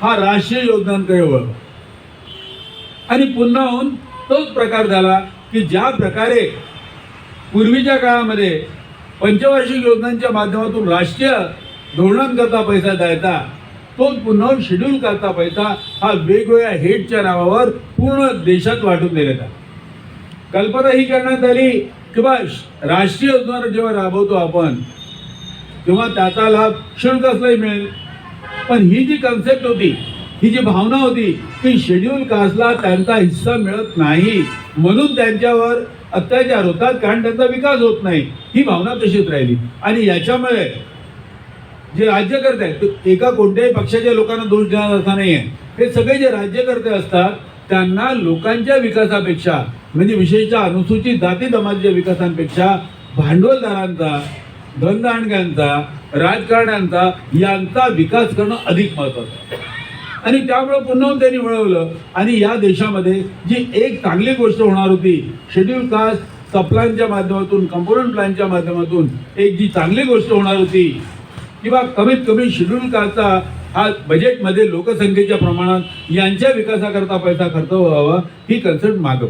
हा राष्ट्रीय योजनांकडे वळ आणि पुन्हा होऊन तोच प्रकार झाला की ज्या प्रकारे पूर्वीच्या काळामध्ये पंचवार्षिक योजनांच्या माध्यमातून राष्ट्रीय धोरणांकरता पैसा द्यायचा तोच पुन्हा शेड्यूल करता पैसा हा वेगवेगळ्या हेडच्या नावावर पूर्ण देशात वाटून दिलेला. कल्पना ही करण्यात आली की बा राष्ट्रीय योजना जेव्हा राबवतो आपण तेव्हा त्याचा लाभ शुल्क असलाही मिळेल. पण ही जी कन्सेप्ट होती ही जी भावना होती की शेड्यूल कास्टला त्यांचा हिस्सा मिळत नाही. म्हणून त्यांच्यावर अत्याचार होतात कारण त्यांचा विकास होत नाही. ही भावना तशीच राहिली. आणि याच्यामुळे जे राज्यकर्ते आहेत एका कोणत्याही पक्षाच्या लोकांना दोष देणार असा नाही आहे हे सगळे जे राज्यकर्ते असतात त्यांना लोकांच्या विकासापेक्षा म्हणजे विशेषतः अनुसूचित जाती जमातीच्या विकासांपेक्षा भांडवलदारांचा धनदांडग्यांचा राजकारण्यांचा यांचा विकास करणं अधिक महत्वाचं आहे. आणि त्यामुळे पुन्हा त्यांनी मिळवलं आणि या देशामध्ये जी एक चांगली गोष्ट होणार होती शेड्यूल कास्ट सप्लायच्या माध्यमातून कंपोनंट प्लॅनच्या माध्यमातून एक जी चांगली गोष्ट होणार होती किंवा कमीत कमी शेड्यूल कास्टचा हा बजेटमध्ये लोकसंख्येच्या प्रमाणात यांच्या विकासाकरता पैसा खर्च व्हावा ही कन्सर्ट मागव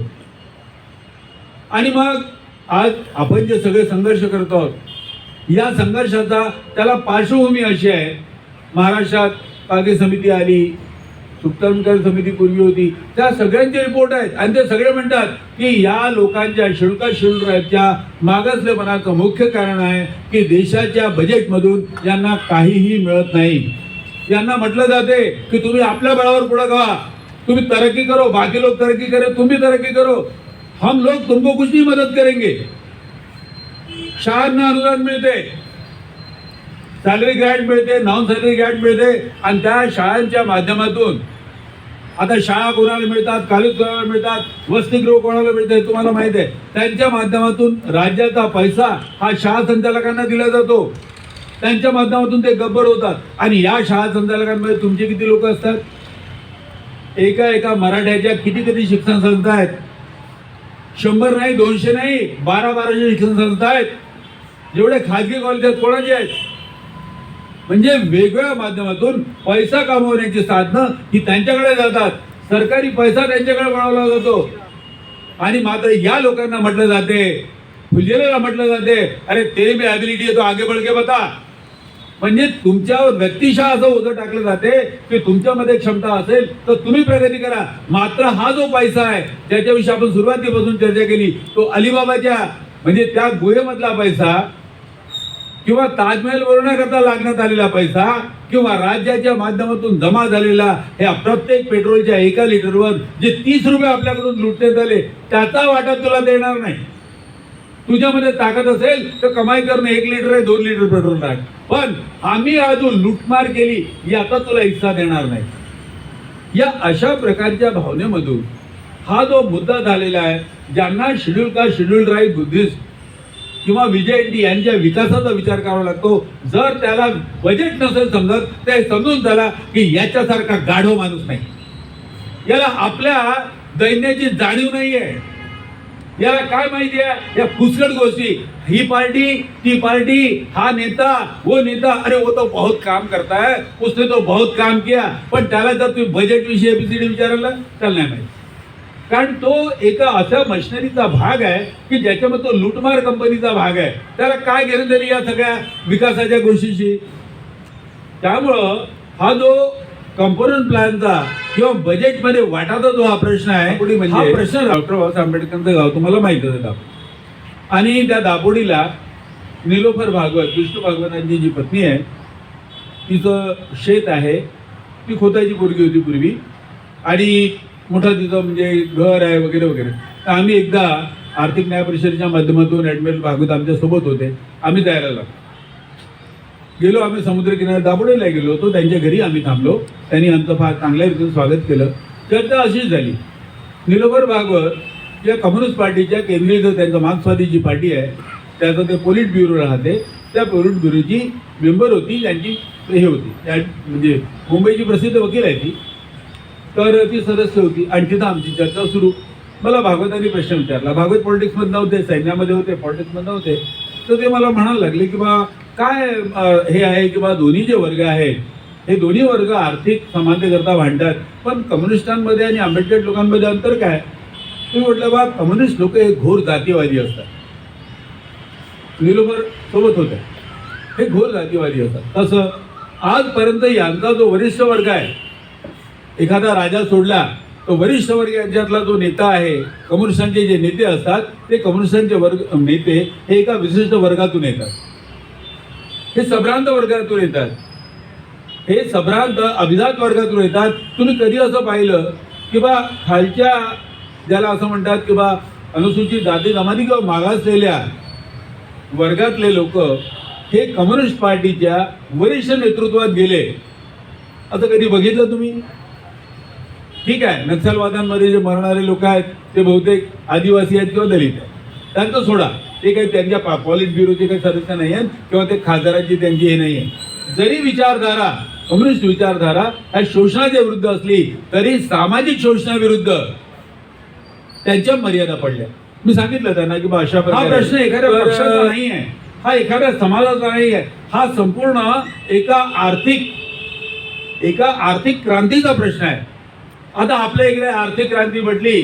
आणि मग आज आपण जे सगळे संघर्ष करत आहोत या संघर्षाचा त्याला पार्श्वभूमी अशी आहे. महाराष्ट्रात कागे समिती आली सुप्तमकर समिती पूर्वी होती. त्या सगळ्यांचे रिपोर्ट आहेत. आणि ते सगळे म्हणतात की या लोकांच्या शुल्क शुल्कच्या मागासलेपणाचं मुख्य कारण आहे की देशाच्या बजेटमधून यांना काहीही मिळत नाही. यांना म्हटलं जाते की तुम्ही आपल्या बळावर पुढे गावा तुम्ही तरक्की करो. बाकी लोग तरक्की करे तुम्ही तरक्की करो. हम लोग तुमको कुछ नहीं मदद करेंगे. शाळांना अनुदान मिळते. सॅलरी ग्रँट मिळते नॉन सॅलरी ग्रँट मिळते आणि त्या शाळांच्या माध्यमातून आता शाळा कोणाला मिळतात कॉलेज कोणाला मिळतात वसतिगृह कोणाला मिळते तुम्हाला माहीत आहे. त्यांच्या माध्यमातून राज्याचा पैसा हा शाळा संचालकांना दिला जातो. त्यांच्या माध्यमातून ते गब्बर होतात. आणि या शाळा संचालकांमध्ये तुमचे किती लोक असतात? एका एका मराठ्याच्या किती किती शिक्षण संस्था आहेत? शंभर नाही दोनशे नाही बारा बाराशे शिक्षण संस्था आहेत. जेवढे खाजगी कॉलेज आहेत कोणाचे आहेत? म्हणजे वेगवेगळ्या माध्यमातून पैसा कमवण्याची साधनं ही त्यांच्याकडे जातात. सरकारी पैसा त्यांच्याकडे बनवला जातो. आणि मात्र या लोकांना म्हटलं जाते फुलेला म्हटलं जाते अरे ते मी ॲबिलिटी येतो आगे बळके बता. म्हणजे तुमच्यावर व्यक्तिशः असं ओझं टाकलं जाते की तुमच्यामध्ये क्षमता असेल तर तुम्ही प्रगती करा. मात्र हा जो पैसा आहे ज्याच्याविषयी आपण सुरुवातीपासून चर्चा केली तो अलिबाबाच्या म्हणजे त्या गुहेमधला पैसा किंवा ताजमहल बनवण्याकरता लागण्यात आलेला पैसा किंवा राज्याच्या माध्यमातून जमा झालेला ह्या प्रत्येक पेट्रोलच्या एका लिटरवर जे तीस रुपये आपल्याकडून लुटण्यात आले त्याचा वाटा तुला देणार नाही. तुझ्यामध्ये ताकद असेल तर कमाई करणं एक लिटर आहे दोन लिटर पेट्रोल टाक. पण आम्ही अजून लुटमार केली याचा तुला हिस्सा देणार नाही. या अशा प्रकारच्या भावनेमधून हा जो मुद्दा झालेला आहे ज्यांना शेड्यूल का शेड्यूल राईट बुद्धिस्ट किंवा विजय टी यांच्या विकासाचा विचार करावा लागतो जर त्याला बजेट नसेल समजत ते समजून झाला की याच्यासारखा गाढव माणूस नाही. याला आपल्या दैन्याची जाणीव नाही आहे याला काय माहिती आहे? या फुसकट गोष्टी. ही पार्टी ती पार्टी हा नेता वो नेता अरे वो तो बहुत काम करता है उसने तो बहुत काम किया पण त्याला जर तुम्ही बजेट विषयी एबीसीडी विचारला त्याला नाही माहिती. कारण तो एका अशा मशिनरीचा भाग आहे की ज्याच्यामध्ये तो लुटमार कंपनीचा भाग आहे. त्याला काय घेणं तरी या सगळ्या विकासाच्या गोष्टीशी? त्यामुळं हा जो कंपोनंट प्लॅनचा किंवा बजेटमध्ये वाटाचा जो हा प्रश्न आहे म्हणजे- हा प्रश्न डॉक्टर बाबासाहेब आंबेडकरांचं गाव तुम्हाला आहे दापोडी. आणि त्या दापोडीला निलोफर भागवत विष्णू भागवतांची जी पत्नी आहे तिचं शेत आहे. ती खोताची पोरगी होती पूर्वी. आणि मोठं तिथं म्हणजे घर आहे वगैरे वगैरे. तर आम्ही एकदा आर्थिक न्याय परिषदेच्या माध्यमातून ॲडमिरल भागवत आमच्यासोबत होते. आम्ही जायला लागलो. गेलो आम्ही समुद्रकिनाऱ्यात दाबोडेला गेलो होतो. त्यांच्या घरी आम्ही थांबलो. त्यांनी आमचं फार चांगल्या रीतीने स्वागत केलं. चर्चा अशीच झाली. निलोबर भागवत या कम्युनिस्ट पार्टीच्या केंद्रीय जो त्यांचा मार्क्सवादी जी पार्टी आहे त्याचं ते पोलिट ब्युरो राहते. त्या पोलिट ब्युरोची मेंबर होती त्यांची हे होती. त्या म्हणजे मुंबईची प्रसिद्ध वकील आहे ती. तर ती सदस्य होती. आणि तिथं आमची चर्चा सुरू. मला भागवतांनी प्रश्न विचारला. भागवत पॉलिटिक्समध्ये नव्हते सैन्यामध्ये होते पॉलिटिक्समध्ये नव्हते तर ते मला म्हणायला लागले की बा काय हे आहे की बा दोन्ही जे वर्ग आहेत हे दोन्ही वर्ग आर्थिक समानतेकरता भांडतात. पण कम्युनिस्टांमध्ये आणि आंबेडकर लोकांमध्ये अंतर काय? तुम्ही म्हटलं बा कम्युनिस्ट लोक हे घोर जातीवादी असतात. निलोबर सोबत होत्या हे घोर जातीवादी असतात. तसं आजपर्यंत यांचा जो वरिष्ठ वर्ग आहे एखादा राजा सोडला तो वरिष्ठ वर्गाच्यातला जो नेता आहे कम्युनिस्टांचे जे नेते असतात ते कम्युनिस्टांचे वर्ग नेते हे एका विशिष्ट वर्गातून येतात. हे संभ्रांत वर्गातून येतात. हे संभ्रांत अभिजात वर्गातून येतात. तुम्ही कधी असं पाहिलं की बा खालच्या ज्याला असं म्हणतात की बा अनुसूचित जाती जमाती किंवा मागासलेल्या वर्गातले लोक हे कम्युनिस्ट पार्टीच्या वरिष्ठ नेतृत्वात गेले. असं कधी बघितलं तुम्ही? ठीक आहे नक्षलवाद्यांमध्ये जे मरणारे लोक आहेत ते बहुतेक आदिवासी आहेत किंवा दलित आहेत. त्यांचं सोडा. ते काही त्यांच्या पा- पॉलिट ब्युरोचे काही सदस्य नाही आहेत किंवा ते खासदारांची त्यांची हे नाही आहे जरी विचारधारा कम्युनिस्ट विचारधारा ह्या शोषणाच्या विरुद्ध असली तरी सामाजिक शोषणाविरुद्ध त्यांच्या मर्यादा पडल्या. मी सांगितलं त्यांना की बा अशा हा प्रश्न एखाद्या पक्षाचा नाही आहे. हा एखाद्या समाजाचा नाही आहे. हा संपूर्ण एका आर्थिक एका आर्थिक क्रांतीचा प्रश्न आहे. आता आपल्या इकडे आर्थिक क्रांती म्हटली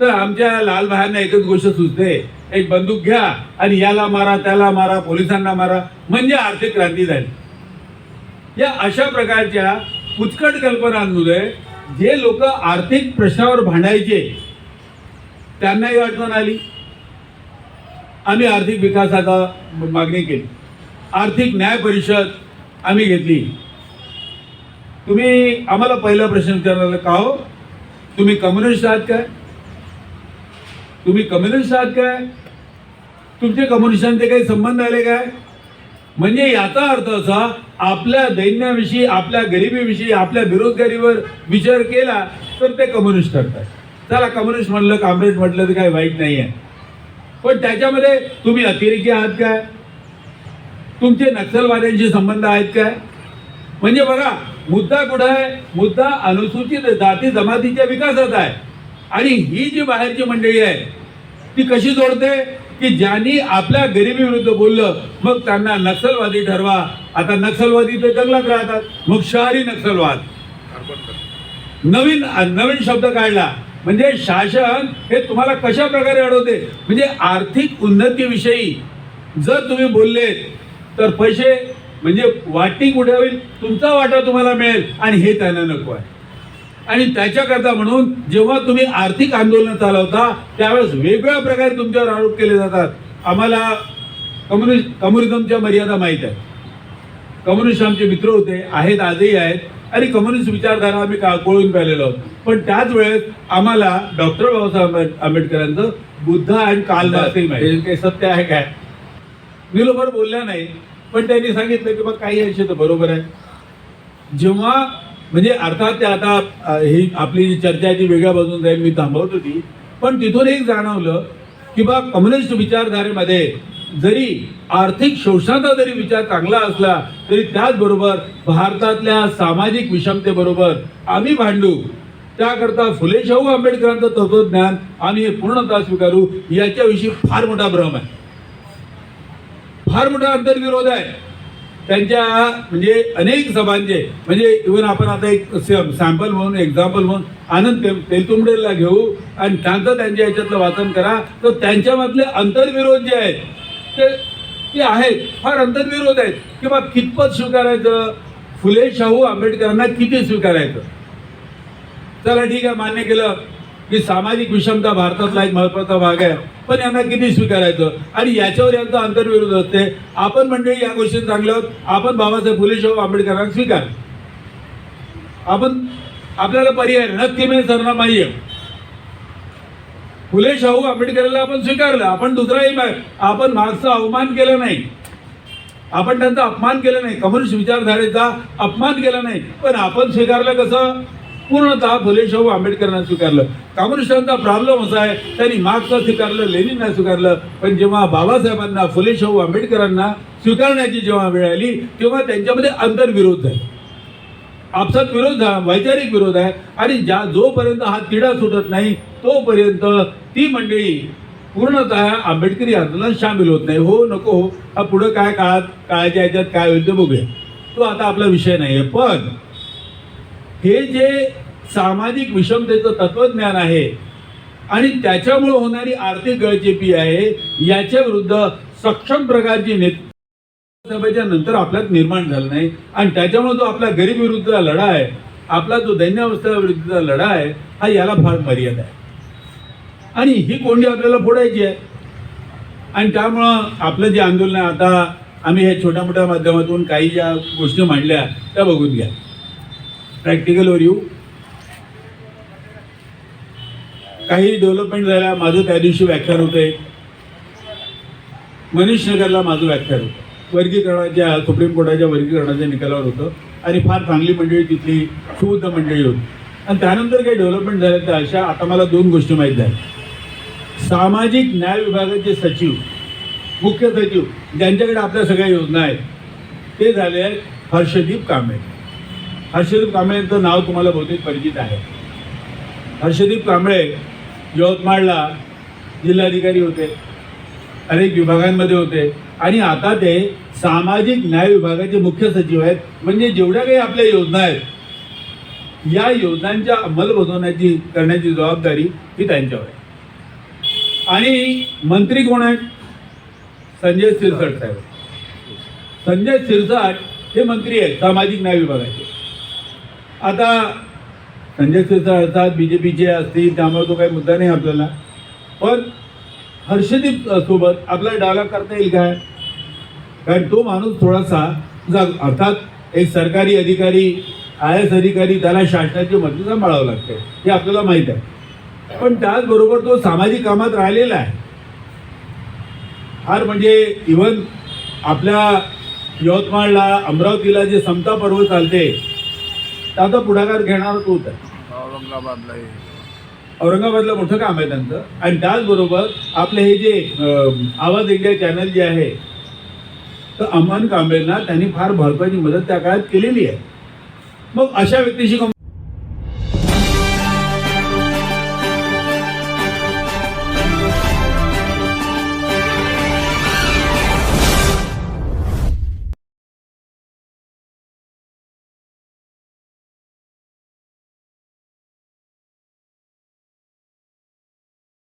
तर आमच्या लाल भायांना एकच गोष्ट सुचते. एक बंदूक घ्या आणि याला मारा त्याला मारा पोलिसांना मारा म्हणजे आर्थिक क्रांती झाली. या अशा प्रकारच्या पुचकट कल्पनांमुळे जे लोक आर्थिक प्रश्नावर भांडायचे त्यांनाही अडचण आली. आम्ही आर्थिक विकासाचा मागणी केली. आर्थिक न्याय परिषद आम्ही घेतली. तुम्ही आम्हाला पहिला प्रश्न विचारला का हो? तुम्ही कम्युनिस्ट आहात काय? तुम्ही कम्युनिस्ट आहात काय? तुमचे कम्युनिस्टांचे काही संबंध आले काय? म्हणजे याचा अर्थ असा आपल्या दैन्याविषयी आपल्या गरिबीविषयी आपल्या बेरोजगारीवर विचार केला तर ते कम्युनिस्ट ठरतात चला कम्युनिस्ट म्हणलं काँग्रेस म्हटलं तर काही वाईट नाही आहे पण त्याच्यामध्ये तुम्ही अतिरेकी आहात काय? तुमचे नक्षलवाद्यांशी संबंध आहेत काय? म्हणजे बघा मुद्दा कुठं आहे? मुद्दा अनुसूचित जाती जमातीच्या विकासात आहे. आणि ही जी बाहेरची मंडळी आहे ती कशी जोडते? की ज्यांनी आपल्या गरिबीविरुद्ध बोललं मग त्यांना नक्षलवादी ठरवा. आता नक्षलवादी ते जंगलात राहतात मग शहरी नक्षलवाद नवीन नवीन शब्द काढला. म्हणजे शासन हे तुम्हाला कशा प्रकारे अडवते? म्हणजे आर्थिक उन्नतीविषयी. जर तुम्ही बोललेत तर पैसे म्हणजे वाटी कुठे होईल? तुमचा वाटा तुम्हाला मिळेल. आणि हे त्यांना नको आहे. आणि त्याच्याकरता म्हणून जेव्हा तुम्ही आर्थिक आंदोलन चालवता त्यावेळेस वेगवेगळ्या प्रकारे तुमच्यावर आरोप केले जातात. आम्हाला कम्युनिस्ट कम्युनिझमच्या मर्यादा माहीत आहे कम्युनिस्ट आमचे मित्र होते आहेत आजही आहेत. आणि कम्युनिस्ट विचारधारा आम्ही का कोळून पाहिलेलो आहोत? पण त्याच वेळेस आम्हाला डॉक्टर बाबासाहेब आंबेड- आंबेडकरांचं बुद्ध आणि काल मार्क्सही माहिती. काही सत्य आहे काय? निलोबर बोलल्या नाही. पण त्यांनी सांगितलं की बा काही अंश तर बरोबर आहे. जेव्हा म्हणजे अर्थात ते आता ही आपली जी चर्चा आहे ती वेगळ्या बाजून जाईल मी थांबवत होती. पण तिथून एक जाणवलं की बा कम्युनिस्ट विचारधारेमध्ये जरी आर्थिक शोषणाचा जरी विचार चांगला असला तरी त्याचबरोबर भारतातल्या सामाजिक विषमतेबरोबर आम्ही भांडू. त्याकरता फुले शाहू आंबेडकरांचं तत्वज्ञान आम्ही पूर्णतः स्वीकारू याच्याविषयी फार मोठा भ्रम आहे. फार मोठा अंतर्विरोध आहे. त्यांच्या म्हणजे अनेक सभांचे म्हणजे इव्हन आपण आता एक सॅम्पल म्हणून एक्झाम्पल म्हणून आनंद तेलतुंबडेला घेऊ आणि त्यांचं त्यांच्या याच्यातलं वाचन करा तर त्यांच्यामधले अंतर्विरोध जे आहेत ते ते आहेत. फार अंतर्विरोध आहेत. किंवा कितपत स्वीकारायचं? फुले शाहू आंबेडकरांना किती स्वीकारायचं? चला ठीक आहे मान्य केलं. की सामाजिक विषमता भारतातला एक महत्त्वाचा भाग आहे. पण यांना किती स्वीकारायचं? आणि याच्यावर यांचा अंतर्विरोध असते. आपण मंडळी या गोष्टी चांगल्या आहोत. आपण बाबासाहेब फुले शाहू आंबेडकरांना स्वीकार. आपण आपल्याला पर्याय नक्की मी सरनामाई आहे फुले शाहू आंबेडकरला आपण स्वीकारलं. आपण दुसराही आपण मार्क्सचा अवमान केला नाही. आपण त्यांचा अपमान केला नाही. कम्युनिस्ट विचारधारेचा अपमान केला नाही. पण आपण स्वीकारलं कसं? पूर्णतः फुलेशाहू आंबेडकरांना स्वीकारलं. कम्युनिस्टांचा प्रॉब्लेम असा आहे त्यांनी मार्क्सला स्वीकारलं लेनिनला स्वीकारलं पण जेव्हा बाबासाहेबांना फुलेशाहू आंबेडकरांना स्वीकारण्याची जेव्हा वेळ आली तेव्हा त्यांच्यामध्ये अंतर्विरोध झाला. आपसात विरोध झाला वैचारिक विरोध आहे आणि ज्या जोपर्यंत हा तिढा सुटत नाही तोपर्यंत ती मंडळी पूर्णतः आंबेडकरी आंदोलनात सामील होत नाही. हो नको हो हा पुढं काय काळात काळाच्या ह्याच्यात काय होईल ते बघूया. तो आता आपला विषय नाही आहे पण हे जे सामाजिक विषमतेचं तत्वज्ञान आहे आणि त्याच्यामुळे होणारी आर्थिक गळचेपी आहे याच्या विरुद्ध सक्षम प्रकारची नेतृत्व नंतर आपल्यात निर्माण झालं नाही. आणि त्याच्यामुळे जो आपला गरीब विरुद्धचा लढा आहे आपला जो दैन्यावस्था विरुद्धचा लढा आहे हा याला फार मर्यादा आहे. आणि ही कोंडी आपल्याला फोडायची आहे. आणि त्यामुळं आपलं जे आंदोलन आहे आता आम्ही हे छोट्या मोठ्या माध्यमातून काही ज्या गोष्टी मांडल्या त्या बघून घ्या. प्रॅक्टिकलवर येऊ काही डेव्हलपमेंट झाल्या माझं त्या दिवशी व्याख्यान होते मनीष नगरला माझं व्याख्यान होतं. वर्गीकरणाच्या सुप्रीम कोर्टाच्या वर्गीकरणाच्या निकालावर होतं. आणि फार चांगली मंडळी तिथली शुद्ध मंडळी होती. आणि त्यानंतर काही डेव्हलपमेंट झाल्या त्या अशा आता मला दोन गोष्टी माहीत झाल्या. सामाजिक न्याय विभागाचे सचिव मुख्य सचिव ज्यांच्याकडे आपल्या सगळ्या योजना आहेत ते झाले आहेत हर्षदीप कांबळे. हर्षदीप कांबळेंचं नाव तुम्हाला बहुतेक परिचित आहे. हर्षदीप कांबळे यवतमाळला जिल्हाधिकारी होते अनेक विभागांमध्ये होते आणि आता ते सामाजिक न्याय विभागाचे मुख्य सचिव आहेत. म्हणजे जेवढ्या काही आपल्या योजना आहेत या योजनांच्या अंमलबजावण्याची करण्याची जबाबदारी ही त्यांच्यावर आहे. आणि मंत्री कोण आहेत? संजय सिरसाट साहेब. संजय सिरसाट हे मंत्री आहेत सामाजिक न्याय विभागाचे. आता संजय सिरसाट अर्थात बी जे पीचे असतील त्यामुळे तो काही मुद्दा नाही आपल्याला. पण हर्षदीप सोबत आपला डायलॉग करता येईल काय? कारण तो माणूस थोडासा जाग अर्थात एक सरकारी अधिकारी आय एस अधिकारी त्याला शासनाची मदत सांभाळावं लागते. हे आपल्याला माहीत आहे. पण त्याचबरोबर तो सामाजिक कामात राहिलेला आहे. फार म्हणजे इवन आपल्या यवतमाळला अमरावतीला जे समता पर्व चालते त्याचा पुढाकार घेणारा तोच आहे? औरंगाबादला हे. औरंगाबादला मोठं काम आहे त्यांचं. आणि त्याचबरोबर आपले हे जे आवाज इंडिया चॅनल जे आहे तर अमन कांबळेंना त्यांनी फार भरपाची मदत त्या काळात केलेली आहे. मग अशा व्यक्तीशी